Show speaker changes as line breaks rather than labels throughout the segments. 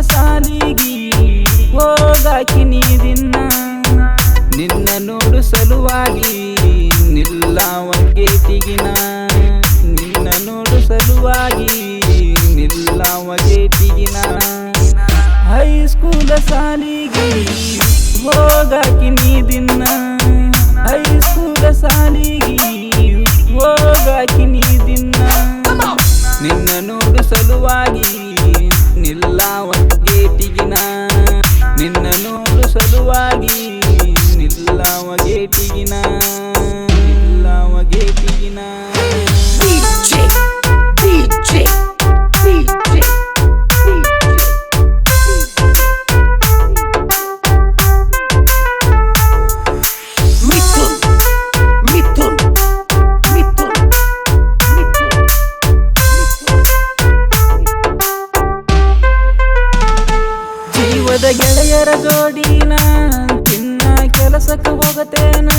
ಸಾಲಿಗಿ ಹೋಗಾಕಿ ನೀ ದಿನ ನಿನ್ನ ನೋಡು ಸಲುವಾಗಿ, ನಿಲ್ಲ ಗೇಟಿಗಿನ ನಿನ್ನ ನೋಡು ಸಲುವಾಗಿ ನಿಲ್ಲವ ಗೇಟಿಗಿನ ಹೈಸ್ಕೂಲ ಸಾಲಿಗಿ ಹೋಗಾಕಿ ನೀ ಜೀವದ ಗೆಳೆಯರ ಜೋಡಿನ ಚಿನ್ನ ಕೆಲಸಕ್ಕೆ ಹೋಗತೇನ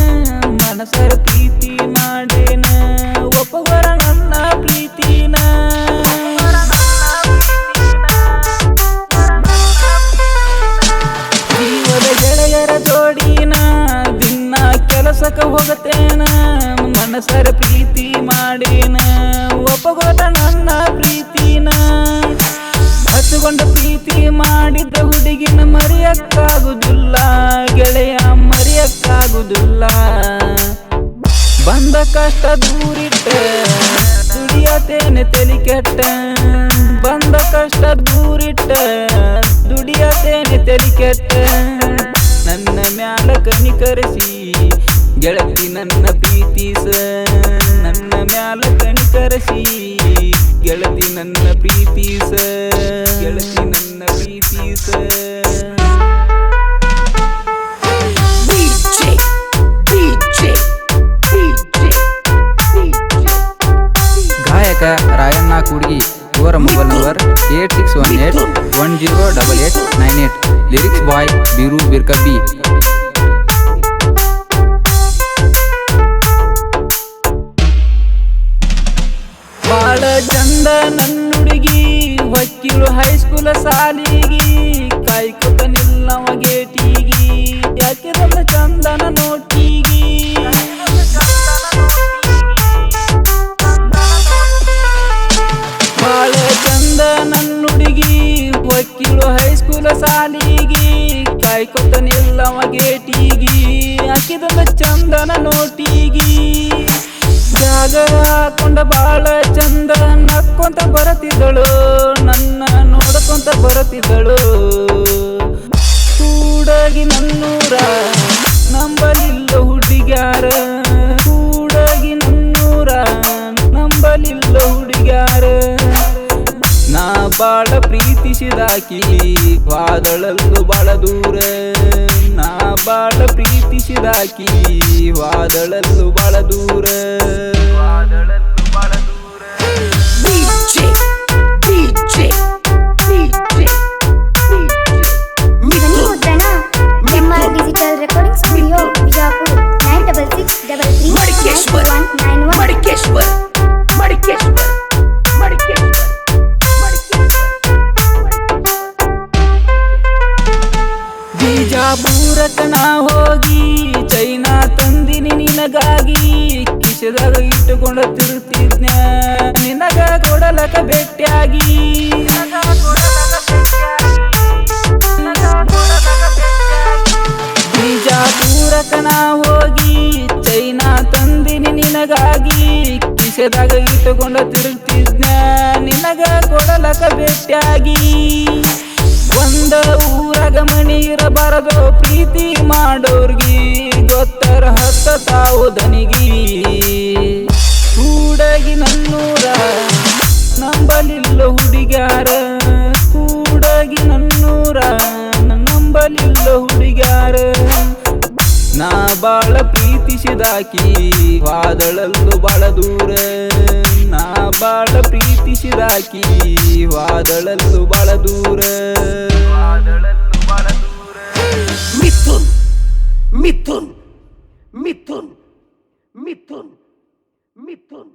ಮನಸರ ಪ್ರೀತಿ ಮಾಡೇನ ಒಪ್ಪವರ ನನ್ನ ಪ್ರೀತಿನ. ಜೀವದ ಗೆಳೆಯರ ಜೋಡಿನ ದಿನ ಕೆಲಸಕ್ಕೆ ಹೋಗತೇನ ಮನಸರ ಪ್ರೀತಿ ಮಾಡೇನ ಒಪ್ಪಗೋತ ನನ್ನ ಪ್ರೀತಿನ. ಹಚ್ಚುಕೊಂಡ ಪ್ರೀತಿ ಮಾಡಿದ ಹುಡುಗಿನ ಮರೆಯಕ್ಕಾಗುದಿಲ್ಲ, ಗೆಳೆಯ ಮರೆಯಕ್ಕಾಗುದಿಲ್ಲ. ಬಂದ ಕಷ್ಟ ದೂರಿಟ್ಟ ದುಡಿಯತೇನೆ ತಲಿ ಕೆಟ್ಟ. ಬಂದ ಕಷ್ಟ ದೂರಿಟ್ಟ ದುಡಿಯತೇನೆ ತಲಿ ಕೆಟ್ಟ. ನನ್ನ ಮ್ಯಾಲ ಕನಿಕರಿಸಿ ಗೆಳತಿ ನನ್ನ ಪ್ರೀತಿಸ ನನ್ನ ಮ್ಯಾಲ ಕನಿಕರಿಸಿ ಗೆಳತಿ ನನ್ನ ಪ್ರೀತಿಸ ಗೆಳತಿ ನನ್ನ ಪ್ರೀತಿಸ
DJ, DJ, DJ, DJ.
ಗಾಯಕ ರಾಯಣ್ಣ ಕೂಡ್ಗಿ ಇವರ mobile number eight six one eight one zero double eight nine eight lyrics by Beeru Birkabbi ಚಂದ ನನ್ನುಡುಗಿ ಹೊಕ್ಕಿಳು ಹೈಸ್ಕೂಲ ಸಾಲಿಗಿ ಕಾಯ್ಕೊತ ನಿಲ್ಲವ ಗೇಟಿಗಿ. ಯಾಕಿರಲ್ಲ ಚಂದನ ನೋಟಿಗಿ? ಬಾಳೆ ಚಂದ ನನ್ನುಡುಗಿ ಹೊಕ್ಕಿಳು ಹೈಸ್ಕೂಲ ಸಾಲಿಗಿ ಕಾಯ್ಕೊತ ನಿಲ್ಲವ ಗೇಟಿಗಿ. ಹಾಕಿದಲ್ಲ ಚಂದನ ನೋಟಿಗಿ? ಜಾಗ ಹಾಕೊಂಡ ಬಾಳ ಚಂದ ನಕ್ಕೊಂತ ಬರತಿದ್ದಳು, ನನ್ನ ನೋಡ್ಕೊಂತ ಬರತಿದ್ದಳು. ಕೂಡಗಿ ನನ್ನೂರ ನಂಬಲಿಲ್ಲ ಹುಡುಗ್ಯಾರ, ಕೂಡಗಿ ನನ್ನೂರ ನಂಬಲಿಲ್ಲ ಹುಡುಗ್ಯಾರ. ನಾ ಬಾಳ ಪ್ರೀತಿಸಿದಾಕಿ, ವಾದಳಲ್ಲು ಬಾಳ ದೂರ. ನಾ ಬಾಳ ಪ್ರೀತಿಸಿದಾಕಿ, ವಾದಳಲ್ಲು ಬಾಳ ದೂರ. ಬಿಜಾಪುರಕ್ಕ ನಾ ಹೋಗಿ ಚೈನಾ ತಂದಿನಿ ನಿನಗಾಗಿ ಕಿಶದಾಗ ಇಟ್ಟುಕೊಂಡ ತಿರುತ್ತಿದ್ನ ನಿನಗ ಕೊಡಲಕ ಭೇಟಿಯಾಗಿ. ಬಿಜಾಪುರಕ್ಕ ನಾ ಹೋಗಿ ಚೈನಾ ತಂದಿನಿ ನಿನಗಾಗಿ ಕಿಶದಾಗ ಇಟ್ಟುಕೊಂಡ ತಿರುಗ್ತಿದ್ನ ನಿನಗ ಕೊಡಲಕ ಭೇಟಿಯಾಗಿ. ಒಂದ ಊರಾಗ ಬರಗೋ ಪ್ರೀತಿ ಮಾಡೋರ್ಗಿ ಗೊತ್ತರ ಹತ್ತ ತಾವು ದನಿಗಿ. ಕೂಡಗಿ ನನ್ನೂರ ನಂಬಲಿಲ್ಲ ಹುಡುಗ್ಯಾರ ಕೂಡಗಿ ನನ್ನೂರ ನಂಬಲಿಲ್ಲ ಹುಡುಗ್ಯಾರ. ನಾ ಬಾಳ ಪ್ರೀತಿಸಿದಾಕಿ, ವಾದಳಲ್ಲು ಬಾಳ ದೂರ. ನಾ ಬಾಳ ಪ್ರೀತಿಸಿದಾಕಿ, ವಾದಳಲ್ಲು ಬಾಳ ದೂರ.
মিথুন মিথুন মিথুন মিথুন